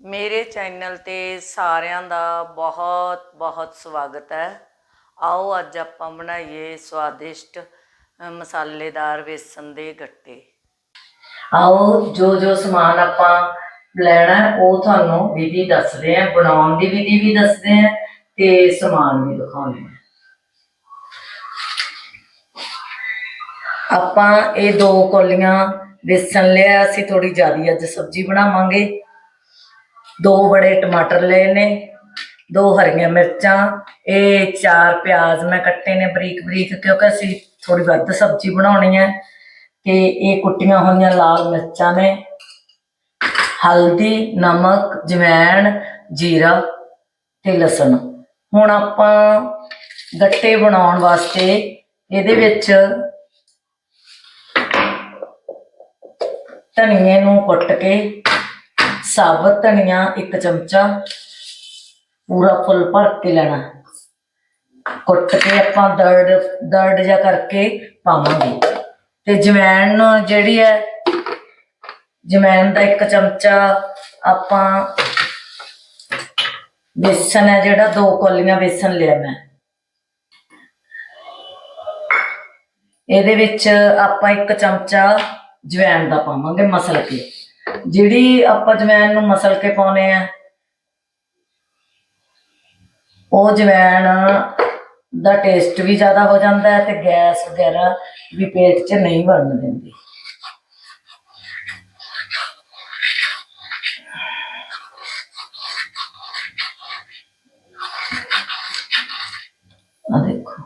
ਮੇਰੇ ਚੈਨਲ ਤੇ ਸਾਰਿਆਂ ਦਾ ਬਹੁਤ ਬਹੁਤ ਸਵਾਗਤ ਹੈ। ਆਓ ਅੱਜ ਆਪਾਂ ਬਣਾਈਏ ਸਵਾਦਿਸ਼ਟ ਮਸਾਲੇਦਾਰ ਵੇਸਣ ਦੇ ਗੱਟੇ। ਆਓ ਜੋ ਜੋ ਸਮਾਨ ਆਪਾਂ ਲੈਣਾ ਉਹ ਤੁਹਾਨੂੰ ਵਿਧੀ ਦੱਸਦੇ ਆ ਬਣਾਉਣ ਦੀ ਵਿਧੀ ਵੀ ਦੱਸਦੇ ਆ ਤੇ ਸਮਾਨ ਵੀ ਦਿਖਾਉਂਦੇ ਆ ਆਪਾਂ ਇਹ ਦੋ ਕੋਲੀਆਂ ਵੇਸਣ ਲਿਆ, ਅਸੀਂ ਥੋੜੀ ਜ਼ਿਆਦਾ ਅੱਜ ਸਬਜ਼ੀ ਬਣਾਵਾਂਗੇ। ਦੋ ਬੜੇ ਟਮਾਟਰ ਲਏ ਨੇ, ਦੋ ਹਰੀਆਂ ਮਿਰਚਾਂ, ਇਹ ਚਾਰ ਪਿਆਜ਼ ਮੈਂ ਕੱਟੇ ਨੇ ਬਰੀਕ ਬਰੀਕ ਕਿਉਂਕਿ ਅਸੀਂ ਥੋੜੀ ਵੱਧ ਸਬਜ਼ੀ ਬਣਾਉਣੀ ਹੈ ਤੇ ਇਹ ਕੁੱਟੀਆਂ ਹੋਈਆਂ ਲਾਲ ਮਿਰਚਾਂ ਨੇ, ਹਲਦੀ, ਨਮਕ, ਜਵੈਣ, ਜੀਰਾ ਤੇ ਲਸਣ। ਹੁਣ ਆਪਾਂ ਗੱਟੇ ਬਣਾਉਣ ਵਾਸਤੇ ਇਹਦੇ ਵਿੱਚ ਧਨੀਏ ਨੂੰ ਕੁੱਟ ਕੇ ਸਾਬਤ ਧਨੀਆ ਇੱਕ ਚਮਚਾ ਪੂਰਾ ਫੁੱਲ ਭਰ ਕੇ ਲੈਣਾ। ਕੁੱਟ ਕੇ ਆਪਾਂ ਦਰੜ ਦਰੜ ਜਿਹਾ ਕਰਕੇ ਪਾਵਾਂਗੇ। ਤੇ ਜਵੈਣ ਜਿਹੜੀ ਹੈ, ਜਵੈਣ ਦਾ ਇੱਕ ਚਮਚਾ ਆਪਾਂ ਬੇਸਨ ਹੈ ਜਿਹੜਾ, ਦੋ ਕੋਲੀਆਂ ਬੇਸਨ ਲਿਆ ਮੈਂ। ਇਹਦੇ ਵਿੱਚ ਆਪਾਂ ਇੱਕ ਚਮਚਾ ਜਵੈਣ ਦਾ ਪਾਵਾਂਗੇ ਮਸਲ ਕੇ। ਜਿਹੜੀ ਆਪਾਂ ਜਵੈਣ ਨੂੰ ਮਸਲ ਕੇ ਪਾਉਨੇ ਆ ਉਹ ਜਵੈਣ ਦਾ ਟੇਸਟ ਵੀ ਜ਼ਿਆਦਾ ਹੋ ਜਾਂਦਾ ਹੈ ਤੇ ਗੈਸ ਵਗੈਰਾ ਵੀ ਪੇਟ 'ਚ ਨਹੀਂ ਵੜਨ ਦਿੰਦੀ। ਆ ਦੇਖੋ।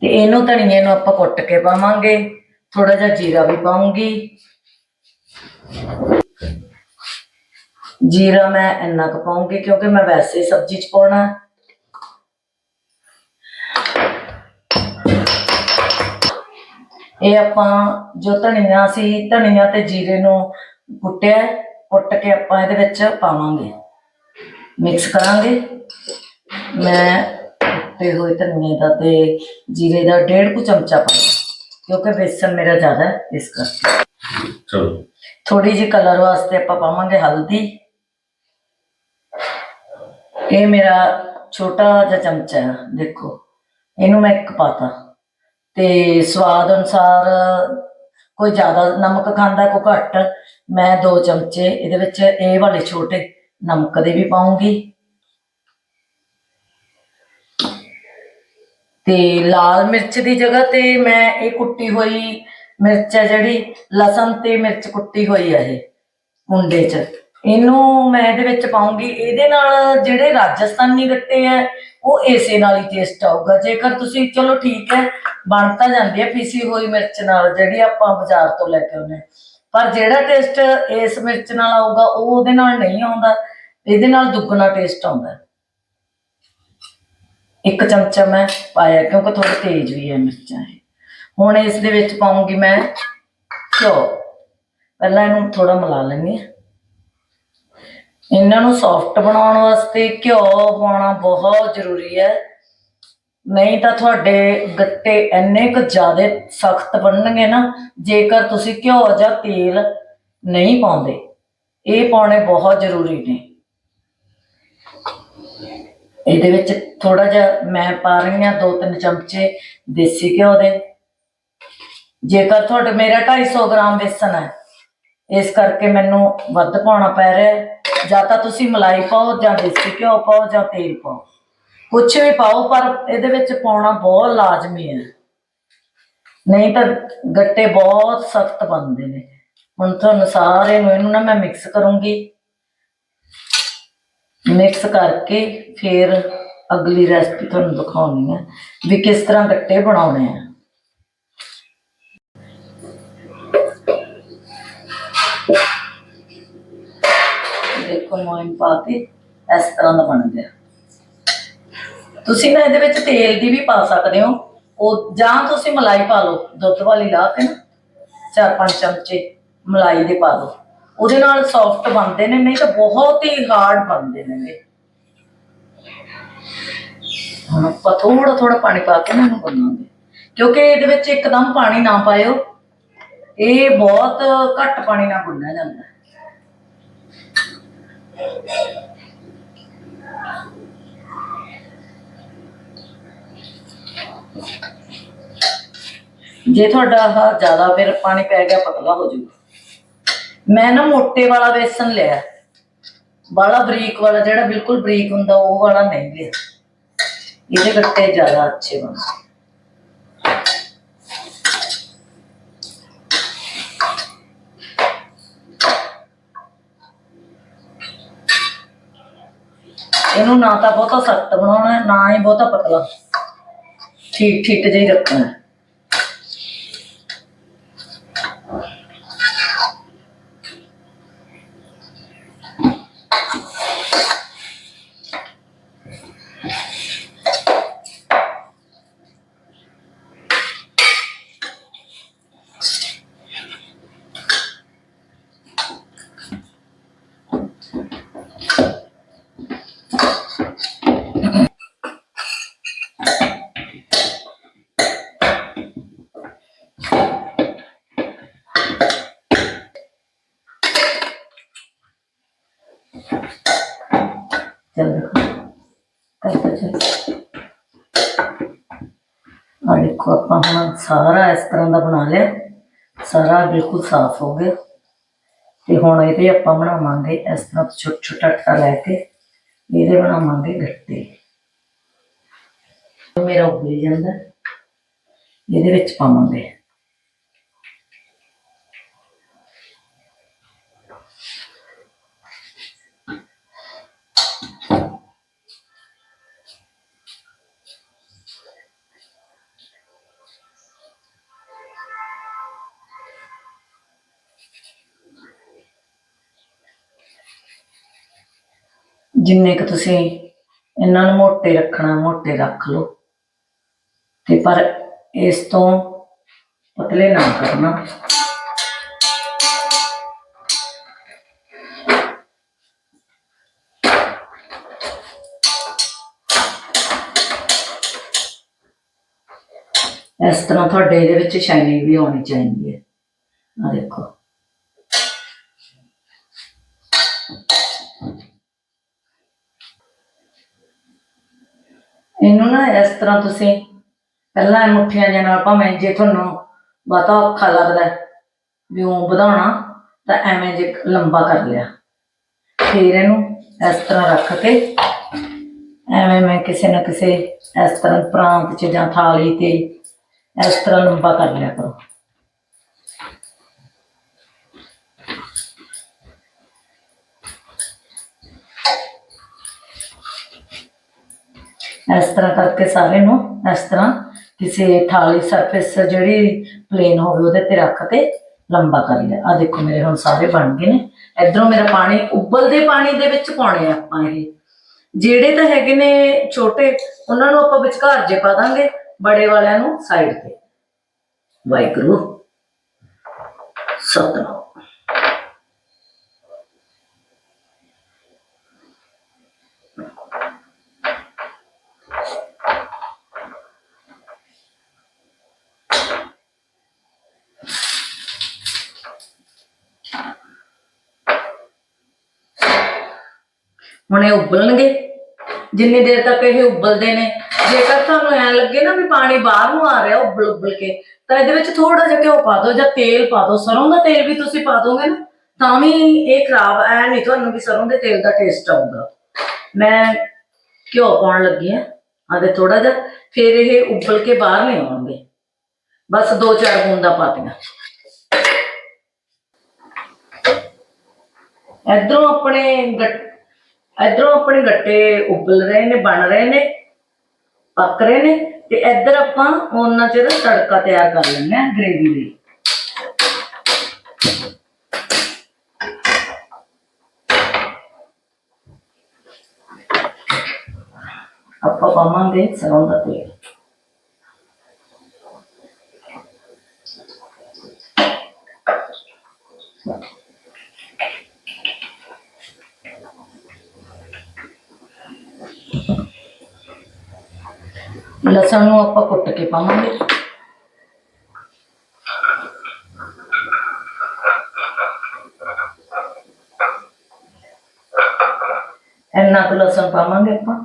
ਤੇ ਇਹਨੂੰ ਧਨੀਏ ਨੂੰ ਆਪਾਂ ਕੁੱਟ ਕੇ ਪਾਵਾਂਗੇ। ਥੋੜਾ ਜਿਹਾ ਜੀਰਾ ਵੀ ਪਾਉਂਗੀ। ਜੀਰਾ ਮੈਂ ਇੰਨਾ ਕੁ ਪਾਉਂਗੀ ਕਿਉਂਕਿ ਮੈਂ ਵੈਸੇ ਹੀ ਸਬਜ਼ੀ ਚ ਪਾਉਣਾ। ਇਹ ਆਪਾਂ ਜੋ ਧਨੀਆ ਸੀ, ਧਨੀਆ ਤੇ ਜੀਰੇ ਨੂੰ ਕੁੱਟਿਆ, ਕੁੱਟ ਕੇ ਆਪਾਂ ਇਹਦੇ ਵਿੱਚ ਪਾਵਾਂਗੇ। ਮਿਕਸ ਕਰਾਂਗੇ। ਮੈਂ ਕੁੱਟੇ ਹੋਏ ਧਨੀਏ ਦਾ ਤੇ ਜੀਰੇ ਦਾ ਡੇਢ ਕੁ ਚਮਚਾ ਪਾਇਆ ਕਿਉਂਕਿ ਬੇਸਨ ਮੇਰਾ ਜ਼ਿਆਦਾ ਹੈ ਇਸ ਕਰਕੇ। ਚਲੋ। ਥੋੜੀ ਜਿਹੀ ਕਲਰ ਵਾਸਤੇ ਆਪਾਂ ਪਾਵਾਂਗੇ ਹਲਦੀ। ਇਹ ਮੇਰਾ ਛੋਟਾ ਜਿਹਾ ਚਮਚਾ ਹੈ ਦੇਖੋ। ਇਹਨੂੰ ਮੈਂ ਇੱਕ ਪਾਤਾ। ਤੇ ਸਵਾਦ ਅਨੁਸਾਰ ਕੋਈ ਜ਼ਿਆਦਾ ਨਮਕ ਖਾਂਦਾ ਕੋਈ ਘੱਟ ਮੈਂ ਦੋ ਚਮਚੇ ਇਹਦੇ ਵਿੱਚ ਇਹ ਵਾਲੇ ਛੋਟੇ ਨਮਕ ਦੇ ਵੀ ਪਾਉਂਗੀ। ਤੇ ਲਾਲ ਮਿਰਚ ਦੀ ਜਗ੍ਹਾ ਤੇ ਮੈਂ ਇਹ ਕੁੱਟੀ ਹੋਈ ਮਿਰਚ ਹੈ ਜਿਹੜੀ, ਲਸਣ ਤੇ ਮਿਰਚ ਕੁੱਟੀ ਹੋਈ ਹੈ ਇਹ ਕੁੰਡੇ 'ਚ। ਇਹਨੂੰ ਮੈਂ ਇਹਦੇ ਵਿੱਚ ਪਾਉਂਗੀ। ਇਹਦੇ ਨਾਲ ਜਿਹੜੇ ਰਾਜਸਥਾਨੀ ਗੱਟੇ ਆ ਉਹ ਇਸੇ ਨਾਲ ਹੀ ਟੇਸਟ ਆਊਗਾ। ਜੇਕਰ ਤੁਸੀਂ, ਚਲੋ ਠੀਕ ਹੈ, ਬਣ ਤਾਂ ਜਾਂਦੀ ਹੈ ਪੀਸੀ ਹੋਈ ਮਿਰਚ ਨਾਲ, ਜਿਹੜੀ ਆਪਾਂ ਬਾਜ਼ਾਰ ਤੋਂ ਲੈ ਕੇ ਆਉਂਦੇ ਹਾਂ। ਪਰ ਜਿਹੜਾ ਟੇਸਟ ਇਸ ਮਿਰਚ ਨਾਲ ਆਊਗਾ, ਉਹ ਉਹਦੇ ਨਾਲ ਨਹੀਂ ਆਉਂਦਾ। ਇਹਦੇ ਨਾਲ ਦੁੱਗਣਾ ਟੇਸਟ ਆਉਂਦਾ। ਇੱਕ ਚਮਚਾ ਮੈਂ ਪਾਇਆ, ਕਿਉਂਕਿ ਥੋੜਾ ਤੇਜ਼ ਵੀ ਹੈ ਮਿਰਚਾਂ ਇਹ। ਹੁਣ ਇਸ ਦੇ ਵਿੱਚ ਪਾਉਂਗੀ ਮੈਂ ਘਿਓ। ਪਹਿਲਾਂ ਇਹਨੂੰ ਥੋੜਾ ਮਿਲਾ ਲੈਂਦੀ ਹਾਂ। ਇਹਨਾਂ ਨੂੰ ਸੌਫਟ ਬਣਾਉਣ ਵਾਸਤੇ ਘਿਓ ਪਾਉਣਾ ਬਹੁਤ ਜ਼ਰੂਰੀ ਹੈ। ਨਹੀਂ ਤਾਂ ਤੁਹਾਡੇ ਗੱਟੇ ਇੰਨੇ ਕੁ ਜ਼ਿਆਦਾ ਸਖਤ ਬਣਨਗੇ ਨਾ, ਜੇਕਰ ਤੁਸੀਂ ਘਿਓ ਜਾਂ ਤੇਲ ਨਹੀਂ ਪਾਉਂਦੇ। ਇਹ ਪਾਉਣੇ ਬਹੁਤ ਜ਼ਰੂਰੀ ਨੇ। ਇਹਦੇ ਵਿੱਚ ਥੋੜਾ ਜਿਹਾ ਮੈਂ ਪਾ ਰਹੀ ਹਾਂ ਦੋ ਤਿੰਨ ਚਮਚੇ ਦੇਸੀ ਘਿਓ ਦੇ। ਜੇਕਰ ਤੁਹਾਡੇ ਮੇਰਾ 250 ਗ੍ਰਾਮ ਬੇਸਨ ਹੈ, ਇਸ ਕਰਕੇ ਮੈਨੂੰ ਵੱਧ ਪਾਉਣਾ ਪੈ ਰਿਹਾ ਜਾਂ ਤਾਂ ਤੁਸੀਂ ਮਲਾਈ ਪਾਓ ਜਾਂ ਦੇਸੀ ਘਿਓ ਪਾਓ ਜਾਂ ਤੇਲ ਪਾਓ। ਕੁਝ ਵੀ ਪਾਓ, ਪਰ ਇਹਦੇ ਵਿੱਚ ਪਾਉਣਾ ਬਹੁਤ ਲਾਜ਼ਮੀ ਹੈ। ਨਹੀਂ ਤਾਂ ਗੱਟੇ ਬਹੁਤ ਸਖਤ ਬਣਦੇ ਨੇ। ਹੁਣ ਤੁਹਾਨੂੰ ਸਾਰੇ ਨੂੰ ਇਹਨੂੰ ਨਾ ਮੈਂ ਮਿਕਸ ਕਰੂੰਗੀ। ਮਿਕਸ ਕਰਕੇ ਫਿਰ ਅਗਲੀ ਰੈਸਪੀ ਤੁਹਾਨੂੰ ਦਿਖਾਉਣੀ ਹੈ ਵੀ ਕਿਸ ਤਰ੍ਹਾਂ ਗੱਟੇ ਬਣਾਉਣੇ ਆ। ਦੇਖੋ ਮੋਇਨ ਪਾ ਇਸ ਤਰ੍ਹਾਂ ਦਾ ਬਣ ਗਿਆ। ਤੁਸੀਂ ਨਾ ਇਹਦੇ ਵਿੱਚ ਤੇਲ ਦੀ ਵੀ ਪਾ ਸਕਦੇ ਹੋ। ਉਹ ਜਾਂ ਤੁਸੀਂ ਮਲਾਈ ਪਾ ਲਓ, ਦੁੱਧ ਵਾਲੀ ਲਾ ਕੇ ਨਾ, ਚਾਰ ਪੰਜ ਚਮਚੇ ਮਲਾਈ ਦੇ ਪਾ ਲਓ। ਉਹਦੇ ਨਾਲ ਸੌਫਟ ਬਣਦੇ ਨੇ, ਨਹੀਂ ਤਾਂ ਬਹੁਤ ਹੀ ਹਾਰਡ ਬਣਦੇ ਨੇ ਹੁਣ ਆਪਾਂ ਥੋੜਾ ਥੋੜਾ ਪਾਣੀ ਪਾ ਕੇ ਨਾ ਇਹਨੂੰ ਬਣਾਉਂਗੇ ਕਿਉਂਕਿ ਇਹਦੇ ਵਿੱਚ ਇੱਕਦਮ ਪਾਣੀ ਨਾ ਪਾਇਓ, ਇਹ ਬਹੁਤ ਘੱਟ ਪਾਣੀ ਨਾਲ ਗੁੰਨਿਆ ਜਾਂਦਾ। ਜੇ ਤੁਹਾਡਾ ਜ਼ਿਆਦਾ ਫਿਰ ਪਾਣੀ ਪੈ ਗਿਆ, ਪਤਲਾ ਹੋ ਜਾਊਗਾ। ਮੈਂ ਨਾ ਮੋਟੇ ਵਾਲਾ ਬੇਸਨ ਲਿਆ। ਵਾਲਾ ਬਰੀਕ ਵਾਲਾ, ਜਿਹੜਾ ਬਿਲਕੁਲ ਬਰੀਕ ਹੁੰਦਾ, ਉਹ ਵਾਲਾ ਨਹੀਂ ਲਿਆ। ਇਹਦੇ ਗੱਟੇ ਜ਼ਿਆਦਾ ਅੱਛੇ ਬਣਦੇ ਇਹਨੂੰ ਨਾ ਤਾਂ ਬਹੁਤਾ ਸਖਤ ਬਣਾਉਣਾ, ਨਾ ਹੀ ਬਹੁਤਾ ਪਤਲਾ। ਠੀਕ ਠੀਕ ਜਿਹਾ ਹੀ ਰੱਖਣਾ। ਹੈ। ਚੱਲ ਦੇਖੋ। ਕਰਤਾ ਆ ਦੇਖੋ, ਆਪਾਂ ਹੁਣ ਸਾਰਾ ਇਸ ਤਰ੍ਹਾਂ ਦਾ ਬਣਾ ਲਿਆ। ਸਾਰਾ ਬਿਲਕੁਲ ਸਾਫ਼ ਹੋ ਗਿਆ। ਤੇ ਹੁਣ ਇਹਦੇ ਆਪਾਂ ਬਣਾਵਾਂਗੇ ਇਸ ਤਰ੍ਹਾਂ ਛੋਟਾ ਛੋਟਾ ਆਟਾ ਲੈ ਕੇ, ਇਹਦੇ ਬਣਾਵਾਂਗੇ ਗੱਟੇ। ਮੇਰਾ ਉੱਬਲ ਜਾਂਦਾ। ਇਹਦੇ ਵਿੱਚ ਪਾਵਾਂਗੇ। ਜਿੰਨੇ ਕੁ ਤੁਸੀਂ ਇਹਨਾਂ ਨੂੰ ਮੋਟੇ ਰੱਖਣਾ, ਮੋਟੇ ਰੱਖ ਲਓ। ਤੇ ਪਰ ਇਸ ਤੋਂ ਪਤਲੇ ਨਾ ਕਰਨਾ। ਇਸ ਤਰ੍ਹਾਂ ਤੁਹਾਡੇ ਇਹਦੇ ਵਿੱਚ ਸ਼ਾਈਨਿੰਗ ਵੀ ਆਉਣੀ ਚਾਹੀਦੀ ਹੈ। ਆ ਦੇਖੋ। ਇਹਨੂੰ ਨਾ ਇਸ ਤਰ੍ਹਾਂ ਤੁਸੀਂ ਪਹਿਲਾਂ ਮੁੱਠੀਆਂ ਜਿਹੇ ਨਾਲ ਭਾਵੇਂ ਜੇ ਤੁਹਾਨੂੰ ਬਹੁਤਾ ਔਖਾ ਲੱਗਦਾ ਹੈ ਵੀ ਉਹ ਵਧਾਉਣਾ, ਤਾਂ ਐਵੇਂ ਜੇ ਲੰਬਾ ਕਰ ਲਿਆ। ਫਿਰ ਇਹਨੂੰ ਇਸ ਤਰ੍ਹਾਂ ਰੱਖ ਕੇ ਐਵੇਂ ਮੈਂ ਕਿਸੇ ਨਾ ਕਿਸੇ ਇਸ ਤਰ੍ਹਾਂ ਪ੍ਰਾਂਤ 'ਚ ਜਾਂ ਥਾਲੀ ਤੇ ਇਸ ਤਰ੍ਹਾਂ ਲੰਬਾ ਕਰ ਲਿਆ ਕਰੋ। ਇਸ ਤਰ੍ਹਾਂ ਕਰਕੇ ਸਾਰੇ ਨੂੰ ਇਸ ਤਰ੍ਹਾਂ ਕਿਸੇ ਥਾਲੀ ਸਰਫੇਸ ਜਿਹੜੀ ਪਲੇਨ ਹੋਵੇ ਉਹਦੇ ਤੇ ਰੱਖ ਕੇ ਲੰਬਾ ਕਰ ਲਿਆ। ਆ ਦੇਖੋ ਮੇਰੇ ਹੁਣ ਸਾਰੇ ਬਣ ਗਏ ਨੇ। ਇਧਰੋਂ ਮੇਰਾ ਪਾਣੀ ਉਬਲਦੇ ਪਾਣੀ ਦੇ ਵਿੱਚ ਪਾਉਣੇ ਆ ਆਪਾਂ ਇਹ। ਜਿਹੜੇ ਤਾਂ ਹੈਗੇ ਨੇ ਛੋਟੇ, ਉਹਨਾਂ ਨੂੰ ਆਪਾਂ ਵਿਚਕਾਰ ਜੇ ਪਾ ਦਾਂਗੇ ਬੜੇ ਵਾਲਿਆਂ ਨੂੰ ਸਾਈਡ ਤੇ। ਵਾਹਿਗੁਰੂ। ਸਤਨਾਮ। ਹੁਣ ਇਹ ਉਬਲਣਗੇ। ਜਿੰਨੀ ਦੇਰ ਤੱਕ ਇਹ ਉਬਲਦੇ ਨੇ, ਜੇਕਰ ਤੁਹਾਨੂੰ ਐ ਲੱਗੇ ਨਾ ਵੀ ਪਾਣੀ ਬਾਹਰ ਨੂੰ ਆ ਰਿਹਾ ਉਬਲ ਉਬਲ ਕੇ, ਤਾਂ ਇਹਦੇ ਵਿੱਚ ਥੋੜਾ ਜਿਹਾ ਘਿਓ ਪਾ ਦਿਓ ਜਾਂ ਤੇਲ ਪਾ ਦਿਓ। ਸਰੋਂ ਦਾ ਤੇਲ ਵੀ ਤੁਸੀਂ ਪਾ ਦੋਗੇ ਨਾ, ਤਾਂ ਵੀ ਇਹ ਖਰਾਬ ਐ ਨਹੀਂ ਤੁਹਾਨੂੰ ਵੀ ਸਰੋਂ ਦੇ ਤੇਲ ਦਾ ਟੇਸਟ ਆਊਗਾ। ਮੈਂ ਘਿਓ ਪਾਉਣ ਲੱਗੀ ਆ ਆਦੇ ਥੋੜਾ ਜਿਹਾ, ਫਿਰ ਇਹ ਉਬਲ ਕੇ ਬਾਹਰ ਨਹੀਂ ਆਉਣਗੇ। ਬਸ ਦੋ ਚਾਰ ਬੂੰਦਾਂ ਪਾਤੀਆਂ ਇਧਰੋਂ ਆਪਣੇ ਗੱਟ ਇਧਰੋਂ ਆਪਣੇ ਗੱਟੇ ਉਬਲ ਰਹੇ ਨੇ, ਬਣ ਰਹੇ ਨੇ, ਪੱਕ ਰਹੇ ਨੇ ਤੇ ਇੱਧਰ ਆਪਾਂ ਉਹਨਾਂ ਚਿਰ ਤੜਕਾ ਤਿਆਰ ਕਰ ਲੈਂਦੇ ਆ ਗ੍ਰੇਵੀ ਲਈ। ਆਪਾਂ ਪਾਵਾਂਗੇ ਸਰੋਂ ਦਾ ਤੇਲ। ਲਸਣ ਨੂੰ ਆਪਾਂ ਕੁੱਟ ਕੇ ਪਾਵਾਂਗੇ। ਇੰਨਾ ਕੁ ਲਸਣ ਪਾਵਾਂਗੇ ਆਪਾਂ।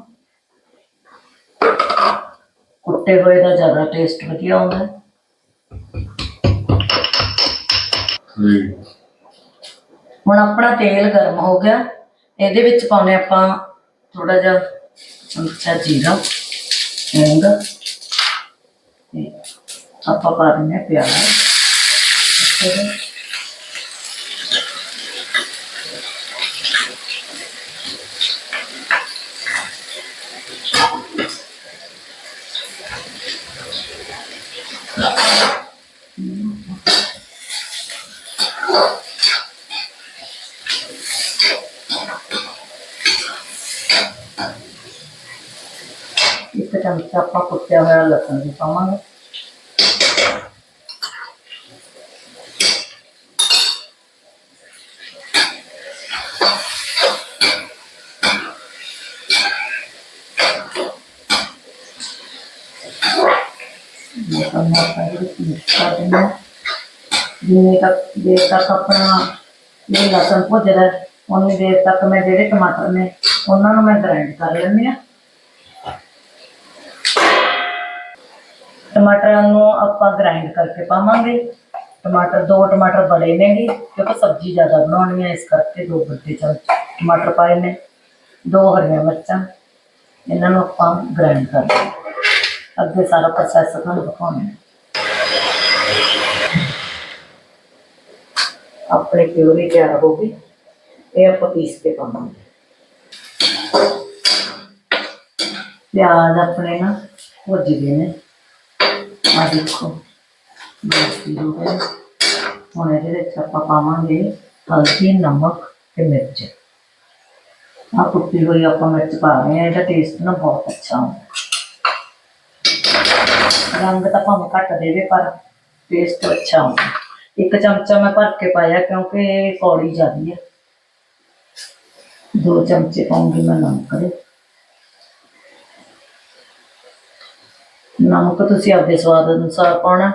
ਕੁੱਟੇ ਹੋਏ ਦਾ ਜ਼ਿਆਦਾ ਟੇਸਟ ਵਧੀਆ ਆਉਂਦਾ ਹੈ। ਹੁਣ ਆਪਣਾ ਤੇਲ ਗਰਮ ਹੋ ਗਿਆ। ਇਹਦੇ ਵਿੱਚ ਪਾਉਣੇ ਆਪਾਂ ਥੋੜਾ ਜਿਹਾ ਚਮਚਾ ਜੀਰਾ ਤੇ ਆਪਾਂ ਪਾ ਦਿੰਦੇ ਹਾਂ ਪਿਆਜ਼ ਫਿਰ ਇੱਕ ਚਮਚਾ ਆਪਾਂ ਕੁੱਟਿਆ ਹੋਇਆ ਲਸਣ ਵੀ ਪਾਵਾਂਗੇ ਲਸਣ ਨੂੰ ਆਪਾਂ ਇਹਦੇ ਕਰ ਦਿੰਦੇ ਹਾਂ ਜਿੰਨੇ ਤੱਕ ਦੇਰ ਤੱਕ ਆਪਣਾ ਇਹ ਲਸਣ ਭੁੱਜਦਾ ਹੈ, ਦੇਰ ਤੱਕ ਮੈਂ ਜਿਹੜੇ ਟਮਾਟਰ ਨੇ ਉਹਨਾਂ ਨੂੰ ਮੈਂ ਗ੍ਰਾਈਂਡ ਕਰ ਲੈਂਦੀ ਹਾਂ ਟਮਾਟਰਾਂ ਨੂੰ ਆਪਾਂ ਗ੍ਰਾਈਂਡ ਕਰਕੇ ਪਾਵਾਂਗੇ ਟਮਾਟਰ ਦੋ ਟਮਾਟਰ ਬੜੇ ਨੇਗੇ ਕਿਉਂਕਿ ਸਬਜ਼ੀ ਜ਼ਿਆਦਾ ਬਣਾਉਣੀ ਹੈ ਇਸ ਕਰਕੇ ਦੋ ਵੱਡੇ ਚਮਚ ਟਮਾਟਰ ਪਾਏ ਨੇ ਦੋ ਹਰੀਆਂ ਮਿਰਚਾਂ ਇਹਨਾਂ ਨੂੰ ਆਪਾਂ ਗ੍ਰਾਈਂਡ ਕਰ ਲਾਂਗੇ ਅੱਗੇ ਸਾਰਾ ਪ੍ਰੋਸੈਸ ਤੁਹਾਨੂੰ ਦਿਖਾਉਣਾ ਹੈ। ਆਪਣੇ ਪਿਓਰੀ ਤਿਆਰ ਹੋ ਗਈ ਇਹ ਆਪਾਂ ਪੀਸ ਕੇ ਪਾਵਾਂਗੇ ਪਿਆਜ਼ ਆਪਣੇ ਨਾ ਭੁੱਜ ਗਏ ਨੇ ਆ ਦੇਖੋ ਬਸ ਹੋ ਗਏ ਹੁਣ ਇਹਦੇ ਵਿੱਚ ਆਪਾਂ ਪਾਵਾਂਗੇ ਹਲਦੀ ਨਮਕ ਤੇ ਮਿਰਚ ਆ ਕੁੱਟੀ ਹੋਈ ਆਪਾਂ ਮਿਰਚ ਪਾ ਰਹੇ ਆ ਇਹਦਾ ਟੇਸਟ ਨਾ ਬਹੁਤ ਅੱਛਾ ਆਉਂਦਾ ਰੰਗ ਤਾਂ ਭਾਵੇਂ ਘੱਟ ਦੇਵੇ ਪਰ ਟੇਸਟ ਅੱਛਾ ਆਉਂਦਾ ਇੱਕ ਚਮਚਾ ਮੈਂ ਭਰ ਕੇ ਪਾਇਆ ਕਿਉਂਕਿ ਇਹ ਕੌੜੀ ਜ਼ਿਆਦੀ ਹੈ ਦੋ ਚਮਚੇ ਪਾਉਂਗੀ ਮੈਂ ਨਮਕ ਦੇ। ਨਮਕ ਤੁਸੀਂ ਆਪਦੇ ਸਵਾਦ ਅਨੁਸਾਰ ਪਾਉਣਾ।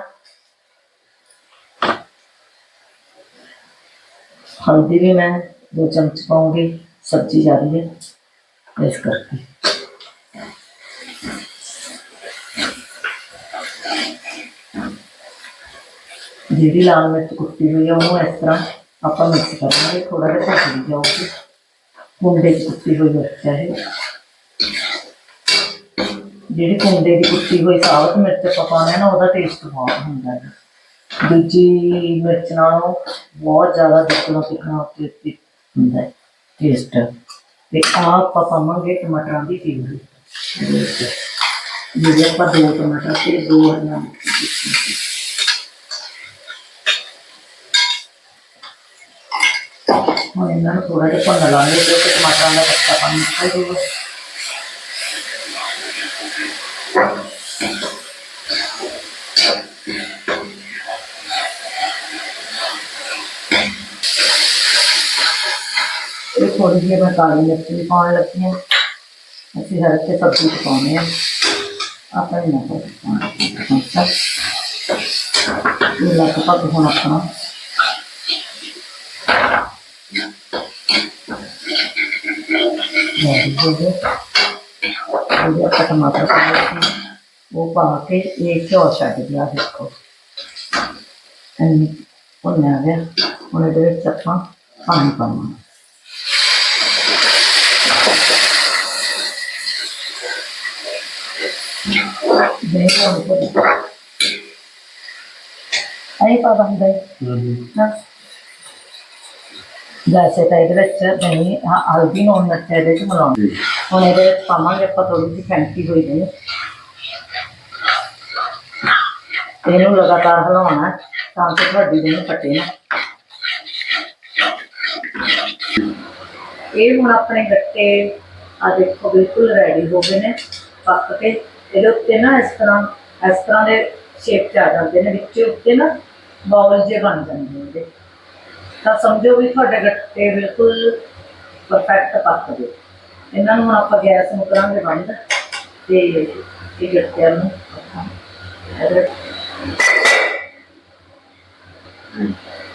ਹਲਦੀ ਵੀ ਮੈਂ ਦੋ ਚਮਚ ਪਾਉਂਗੀ, ਸਬਜ਼ੀ ਜ਼ਿਆਦਾ ਹੈ ਇਸ ਕਰਕੇ। ਜਿਹੜੀ ਲਾਲ ਮਿਰਚ ਕੁੱਟੀ ਹੋਈ ਹੈ ਉਹਨੂੰ ਇਸ ਤਰ੍ਹਾਂ ਆਪਾਂ ਮਿਕਸ ਕਰਾਂਗੇ ਥੋੜਾ ਜਿਹਾ ਭੁੱਜ ਜਾਊਗੀ ਕੁੰਡੇ 'ਚ ਕੁੱਟੀ ਹੋਈ ਮਿਰਚ ਹੈ ਜਿਹੜੀ ਕੁੰਡੇ ਦੀ ਕੁੱਟੀ ਹੋਈ ਸਾਬਤ ਮਿਰਚ ਆਪਾਂ ਪਾਉਂਦੇ ਨਾ, ਉਹਦਾ ਟੇਸਟ ਬਹੁਤ ਹੁੰਦਾ ਹੈ ਦੂਜੀ ਮਿਰਚ ਨਾਲੋਂ ਬਹੁਤ ਜ਼ਿਆਦਾ ਦੁੱਗਣਾ ਤਿੱਖਣਾ ਉੱਤੇ ਹੁੰਦਾ ਹੈ ਟੇਸਟ ਤੇ ਆਹ ਆਪਾਂ ਪਾਵਾਂਗੇ ਟਮਾਟਰਾਂ ਦੀ ਪਿਊਰੀ ਜਿਹੜੇ ਆਪਾਂ ਦੋ ਟਮਾਟਰ ਤੇ ਦੋ ਹਰੀਆਂ ਮਿਰਚਾਂ ਹੁਣ ਇਹਨਾਂ ਨੂੰ ਥੋੜਾ ਜਿਹਾ ਭੁੰਨ ਲਾਂਗੇ ਕਿਉਂਕਿ ਟਮਾਟਰਾਂ ਦਾ ਕੱਚਾ ਪਾਣੀ ਨਿਕਲ ਜਾਊਗਾ। ਇਹ ਥੋੜੀ ਜਿਹੀ ਮੈਂ ਕਾਲੀ ਮਿਰਚ ਵੀ ਪਾਉਣ ਲੱਗੀ ਹਾਂ। ਅਸੀਂ ਹਰ ਤੇ ਸਬਜ਼ੀ ਚ ਪਾਉਂਦੇ ਹਾਂ। ਆਪਣੇ ਨਾ ਪਾਉਂਦੇ ਇਹ ਲਗਭਗ ਹੁਣ ਆਪਣਾ ਹੋ ਗਿਆ ਉਹਦੇ ਆਪਾਂ ਟਮਾਟਰ ਪਾ ਦਿੱਤੇ ਉਹ ਪਾ ਕੇ ਇਹ ਘਿਓ ਛੱਡ ਦਿਆ ਦੇਖੋ ਇੰਨੀ ਭੁੰਨਿਆ ਗਿਆ ਹੁਣ ਇਹਦੇ ਵਿੱਚ ਆਪਾਂ ਪਾਣੀ ਪਾਵਾਂਗੇ ਦੇ ਹੁਣ ਤੋਂ ਆਈ ਪਾ ਬੰਦੇ ਨਾ ਵੈਸੇ ਤਾਂ ਇਹਦੇ ਵਿੱਚ ਨਹੀਂ ਹਲਦੀ ਨੂੰ ਮਿਰਚ ਇਹਦੇ ਚ ਮਿਲਾਉਣੀ ਹੁਣ ਇਹਦੇ ਵਿੱਚ ਪਾਵਾਂਗੇ ਆਪਾਂ ਥੋੜੀ ਜਿਹੀ ਫੈਂਟੀ ਹੋਈ ਦੇ ਇਹਨੂੰ ਲਗਾਤਾਰ ਹਿਲਾਉਣਾ ਤਾਂ ਕਿ ਤੁਹਾਡੀ ਨੂੰ ਫਟੇ ਨਾ ਇਹ ਹੁਣ ਆਪਣੇ ਗੱਟੇ ਆ ਦੇਖੋ ਬਿਲਕੁਲ ਰੈਡੀ ਹੋ ਗਏ ਨੇ ਪੱਕ ਕੇ। ਇਹਦੇ ਉੱਤੇ ਨਾ ਇਸ ਤਰ੍ਹਾਂ ਇਸ ਤਰ੍ਹਾਂ ਦੇ ਸ਼ੇਪ ਚ ਆ ਜਾਂਦੇ ਨੇ ਵਿੱਚ ਉੱਤੇ ਨਾ ਬਾਉਲ ਜੇ ਬਣ ਜਾਂਦੇ ਨੇ ਤਾਂ ਸਮਝੋ ਵੀ ਤੁਹਾਡੇ ਗੱਟੇ ਬਿਲਕੁਲ ਪਰਫੈਕਟ ਪੱਕ ਗਏ। ਇਹਨਾਂ ਨੂੰ ਆਪਾਂ ਗੈਸ ਨੂੰ ਕਰਾਂਗੇ ਬੰਦ ਤੇ ਇਹ ਗੱਟਿਆਂ ਨੂੰ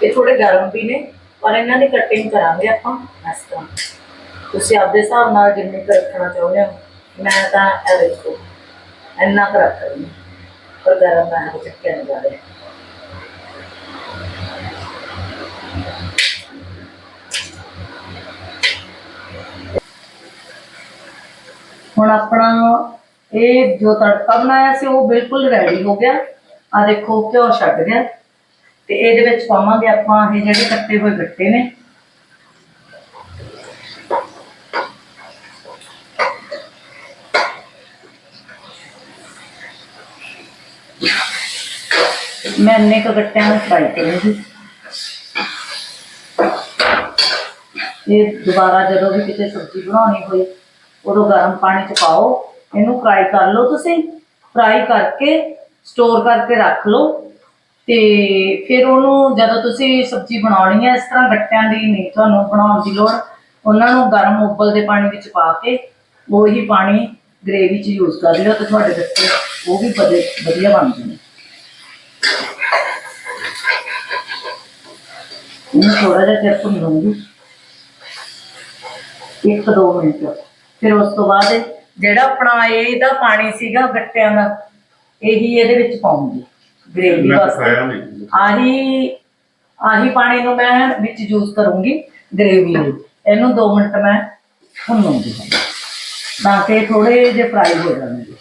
ਇਹ ਥੋੜੇ ਗਰਮ ਵੀ ਨੇ, ਪਰ ਇਹਨਾਂ ਦੀ ਕਟਿੰਗ ਕਰਾਂਗੇ ਆਪਾਂ ਇਸ ਤਰ੍ਹਾਂ। ਤੁਸੀਂ ਆਪਦੇ ਹਿਸਾਬ ਨਾਲ ਜਿੰਨੇ ਕੁ ਰੱਖਣਾ ਚਾਹੁੰਦੇ ਹੋ, ਮੈਂ ਤਾਂ ਇਹ ਦੇਖੋ, ਇੰਨਾ ਕੁ ਰੱਖ ਰਹੀ ਪਰ ਗਰਮ ਮੈਂ ਹਜੇ ਚੱਕਿਆ ਨਹੀਂ ਜਾ ਰਿਹਾ। ਹੁਣ ਆਪਣਾ ਇਹ ਜੋ ਤੜਕਾ ਬਣਾਇਆ ਸੀ, ਉਹ ਬਿਲਕੁਲ ਰੈਡੀ ਹੋ ਗਿਆ। ਆ ਦੇਖੋ, ਘਿਓ ਛੱਡ ਗਿਆ। ਤੇ ਇਹਦੇ ਵਿੱਚ ਪਾਵਾਂਗੇ ਆਪਾਂ ਇਹ ਜਿਹੜੇ ਕੱਟੇ ਹੋਏ ਗੱਟੇ ਨੇ। ਮੈਂ ਇੰਨੇ ਕੁ ਗੱਟਿਆਂ ਨੂੰ ਫਰਾਈ ਕਰੂੰਗੀ। ਇਹ ਦੁਬਾਰਾ ਜਦੋਂ ਵੀ ਕਿਤੇ ਸਬਜ਼ੀ ਬਣਾਉਣੀ ਹੋਈ ਉਦੋਂ ਗਰਮ ਪਾਣੀ ਚ ਪਾਓ, ਇਹਨੂੰ ਫਰਾਈ ਕਰ ਲਓ ਤੁਸੀਂ। ਫਰਾਈ ਕਰਕੇ ਸਟੋਰ ਕਰਕੇ ਰੱਖ ਲਓ। ਤੇ ਫਿਰ ਉਹਨੂੰ ਜਦੋਂ ਤੁਸੀਂ ਸਬਜ਼ੀ ਬਣਾਉਣੀ ਹੈ, ਇਸ ਤਰ੍ਹਾਂ ਗੱਟਿਆਂ ਦੀ ਨਹੀਂ ਤੁਹਾਨੂੰ ਬਣਾਉਣ ਦੀ ਲੋੜ। ਉਹਨਾਂ ਨੂੰ ਗਰਮ ਉਬਲਦੇ ਪਾਣੀ ਵਿੱਚ ਪਾ ਕੇ, ਉਹੀ ਪਾਣੀ ਗ੍ਰੇਵੀ 'ਚ ਯੂਜ਼ ਕਰ ਲਿਓ ਤੇ ਤੁਹਾਡੇ ਬੱਚੇ ਉਹ ਵੀ ਵਧੀਆ ਬਣ ਜਾਣਗੇ ਇਹਨੂੰ ਥੋੜਾ ਜਿਹਾ ਚਿਰ ਭੁੰਨੂੰਗੀ ਇੱਕ ਦੋ ਮਿੰਟ। ਫਿਰ ਉਸ ਤੋਂ ਬਾਅਦ ਜਿਹੜਾ ਆਪਣਾ ਇਹਦਾ ਪਾਣੀ ਸੀਗਾ ਗੱਟਿਆਂ ਦਾ ਇਹੀ ਇਹਦੇ ਵਿੱਚ ਪਾਉਂਗੀ ਗ੍ਰੇਵੀ ਮੈਂ ਵਾਸਤੇ। ਖਾਇਆ ਨਹੀਂ। ਆਹੀ ਆਹੀ ਪਾਣੀ ਨੂੰ ਮੈਂ ਵਿੱਚ ਯੂਜ਼ ਕਰੂੰਗੀ ਗ੍ਰੇਵੀ ਲਈ। ਇਹਨੂੰ 2 ਮਿੰਟ ਮੈਂ ਭੁੰਨੂੰਗੀ। ਤਾਂ ਕਿ ਥੋੜੇ ਜਿਹੇ ਫਰਾਈ ਹੋ ਜਾਣਗੇ।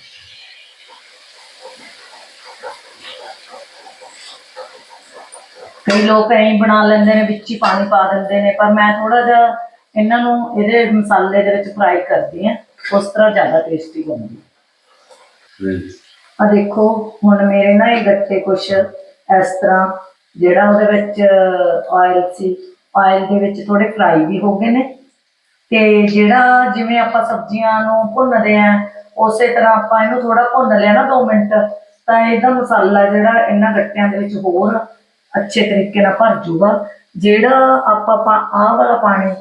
ਕਈ ਲੋਕ ਐਂ ਬਣਾ ਲੈਂਦੇ ਨੇ ਵਿੱਚ ਹੀ ਪਾਣੀ ਪਾ ਦਿੰਦੇ ਨੇ ਪਰ ਮੈਂ ਥੋੜਾ ਜਿਹਾ ਇਹਨਾਂ ਨੂੰ ਇਹਦੇ ਮਸਾਲੇ ਦੇ ਵਿੱਚ ਫਰਾਈ ਕਰਦੀ ਹਾਂ ਉਸ ਤਰ੍ਹਾਂ ਜ਼ਿਆਦਾ ਟੇਸਟੀ ਬਣਦੀ ਹੈ। ਆ ਦੇਖੋ ਹੁਣ ਮੇਰੇ ਨਾ ਇਹ ਗੱਟੇ ਕੁਛ ਇਸ ਤਰ੍ਹਾਂ ਜਿਹੜਾ ਉਹਦੇ ਵਿੱਚ ਆਇਲ ਸੀ ਆਇਲ ਦੇ ਵਿੱਚ ਥੋੜੇ ਫਰਾਈ ਵੀ ਹੋ ਗਏ ਨੇ। ਤੇ ਜਿਹੜਾ ਜਿਵੇਂ ਆਪਾਂ ਸਬਜ਼ੀਆਂ ਨੂੰ ਭੁੰਨਦੇ ਆ ਉਸੇ ਤਰ੍ਹਾਂ ਆਪਾਂ ਇਹਨੂੰ ਥੋੜਾ ਭੁੰਨ ਲਿਆ ਨਾ 2 ਮਿੰਟ ਤਾਂ ਇਹਦਾ ਮਸਾਲਾ ਜਿਹੜਾ ਇਹਨਾਂ ਗੱਟਿਆਂ ਦੇ ਵਿੱਚ ਹੋਰ ਅੱਛੇ ਤਰੀਕੇ ਨਾਲ ਭਰ ਜੂਗਾ ਜਿਹੜਾ ਆਪਾਂ ਆਹ ਵਾਲਾ ਪਾਣੀ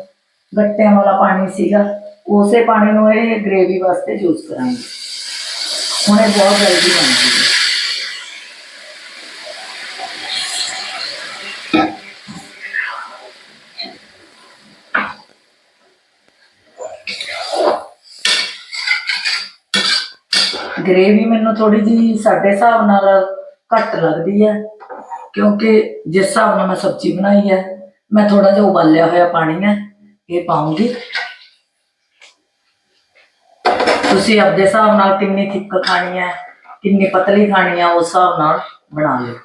ਗੱਟਿਆਂ ਵਾਲਾ ਪਾਣੀ ਸੀਗਾ, ਉਸੇ ਪਾਣੀ ਨੂੰ ਇਹ ਗ੍ਰੇਵੀ ਵਾਸਤੇ ਯੂਜ਼ ਕਰਾਂਗੇ। ਹੁਣ ਇਹ ਬਹੁਤ ਜਲਦੀ ਬਣਦੀ ਹੈ। ਗ੍ਰੇਵੀ ਮੈਨੂੰ ਥੋੜੀ ਜੀ ਸਾਡੇ ਹਿਸਾਬ ਨਾਲ ਘੱਟ ਲੱਗਦੀ ਹੈ, ਕਿਉਂਕਿ ਜਿਸ ਹਿਸਾਬ ਨਾਲ ਮੈਂ ਸਬਜ਼ੀ ਬਣਾਈ ਹੈ, ਮੈਂ ਥੋੜਾ ਜਿਹਾ ਉਬਾਲਿਆ ਹੋਇਆ ਪਾਣੀ ਹੈ ਇਹ ਪਾਉਂਗੀ। ਤੁਸੀਂ ਆਪਦੇ ਹਿਸਾਬ ਨਾਲ ਕਿੰਨੀ ਥਿੱਕ ਖਾਣੀ ਹੈ, ਕਿੰਨੀ ਪਤਲੀ ਖਾਣੀ ਹੈ, ਉਸ ਹਿਸਾਬ ਨਾਲ ਬਣਾ ਲਿਓ।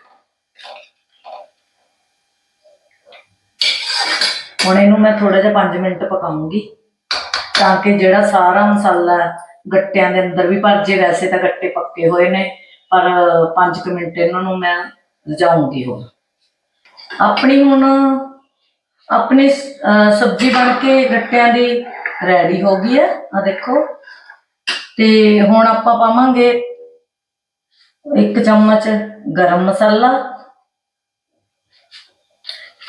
ਹੁਣ ਇਹਨੂੰ ਮੈਂ ਥੋੜਾ ਜਿਹਾ 5 ਮਿੰਟ ਪਕਾਉਂਗੀ, ਤਾਂ ਕਿ ਜਿਹੜਾ ਸਾਰਾ ਮਸਾਲਾ ਗੱਟਿਆਂ ਦੇ ਅੰਦਰ ਵੀ ਭਰ ਜੇ, ਵੈਸੇ ਤਾਂ ਗੱਟੇ ਪੱਕੇ ਹੋਏ ਨੇ, ਪਰ 5 ਮਿੰਟ ਇਹਨਾਂ ਨੂੰ ਮੈਂ ਰਜਾਉਂਗੀ ਹੁਣ। ਆਪਣੀ ਹੁਣ ਆਪਣੀ ਸਬਜ਼ੀ ਬਣ ਕੇ ਗੱਟਿਆਂ ਦੀ ਰੈਡੀ ਹੋ ਗਈ ਹੈ। ਆ ਦੇਖੋ। ਤੇ ਹੁਣ ਆਪਾਂ ਪਾਵਾਂਗੇ ਇੱਕ ਚਮਚ ਗਰਮ ਮਸਾਲਾ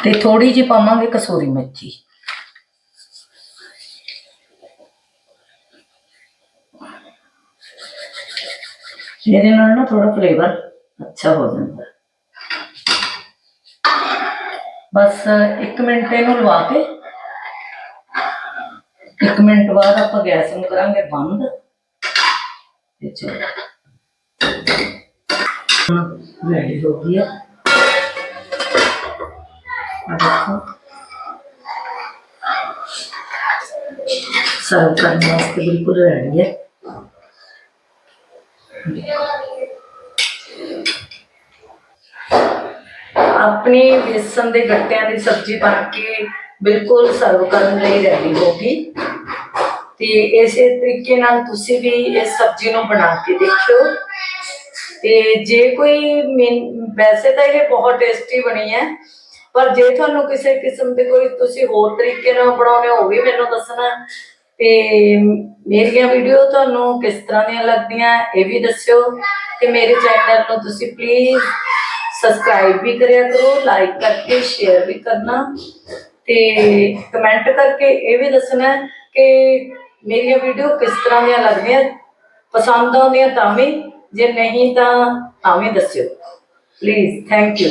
ਤੇ ਥੋੜੀ ਜਿਹੀ ਪਾਵਾਂਗੇ ਕਸੂਰੀ ਮਿਰਚੀ ਇਹਦੇ ਨਾਲ ਨਾ ਥੋੜਾ ਫਲੇਵਰ ਅੱਛਾ ਹੋ ਜਾਂਦਾ। ਬਸ 1 ਮਿੰਟ ਇਹਨੂੰ ਲਵਾ ਕੇ। 1 ਮਿੰਟ ਬਾਅਦ ਆਪਾਂ ਗੈਸ ਨੂੰ ਕਰਾਂਗੇ ਬੰਦ। ਤੇ ਚਲੋ। ਰੈਡੀ ਹੋ ਗਈ ਹੈ ਆ ਦੇਖੋ। ਸਰਵ ਕਰਨ ਵਾਸਤੇ ਬਿਲਕੁਲ ਰੈਡੀ ਹੈ ਆਪਣੀ ਬੇਸਨ ਦੇ ਗੱਟਿਆਂ ਦੀ ਸਬਜ਼ੀ ਬਣ ਕੇ ਬਿਲਕੁਲ ਸਰਵ ਕਰਨ ਲਈ ਰੈਡੀ ਹੋ ਗਈ। ਤੇ ਇਸੇ ਤਰੀਕੇ ਨਾਲ ਤੁਸੀਂ ਵੀ ਇਸ ਸਬਜ਼ੀ ਨੂੰ ਬਣਾ ਕੇ ਦੇਖਿਓ। ਤੇ ਜੇ ਕੋਈ ਵੈਸੇ ਤਾਂ ਇਹ ਬਹੁਤ ਟੇਸਟੀ ਬਣੀ ਹੈ, ਪਰ ਜੇ ਤੁਹਾਨੂੰ ਕਿਸੇ ਕਿਸਮ ਦੇ ਕੋਈ ਤੁਸੀਂ ਹੋਰ ਤਰੀਕੇ ਨਾਲ ਬਣਾਉਣੇ ਹੋ ਉਹ ਵੀ ਮੈਨੂੰ ਦੱਸਣਾ। ਤੇ ਮੇਰੀਆਂ ਵੀਡੀਓ ਤੁਹਾਨੂੰ ਕਿਸ ਤਰ੍ਹਾਂ ਦੀਆਂ ਲੱਗਦੀਆਂ, ਇਹ ਵੀ ਦੱਸਿਓ। ਤੇ ਮੇਰੇ ਚੈਨਲ ਨੂੰ ਤੁਸੀਂ ਪਲੀਜ਼ ਸਬਸਕ੍ਰਾਈਬ ਵੀ ਕਰਿਆ ਕਰੋ ਲਾਈਕ ਕਰਕੇ ਸ਼ੇਅਰ ਵੀ ਕਰਨਾ ਤੇ ਕਮੈਂਟ ਕਰਕੇ ਇਹ ਵੀ ਦੱਸਣਾ ਕਿ ਮੇਰੀਆਂ ਵੀਡੀਓ ਕਿਸ ਤਰ੍ਹਾਂ ਦੀਆਂ ਲੱਗਦੀਆਂ, ਪਸੰਦ ਆਉਂਦੀਆਂ ਤਾਂ ਵੀ, ਜੇ ਨਹੀਂ ਤਾਂ ਤਾਂ ਵੀ ਦੱਸਿਓ। Please thank you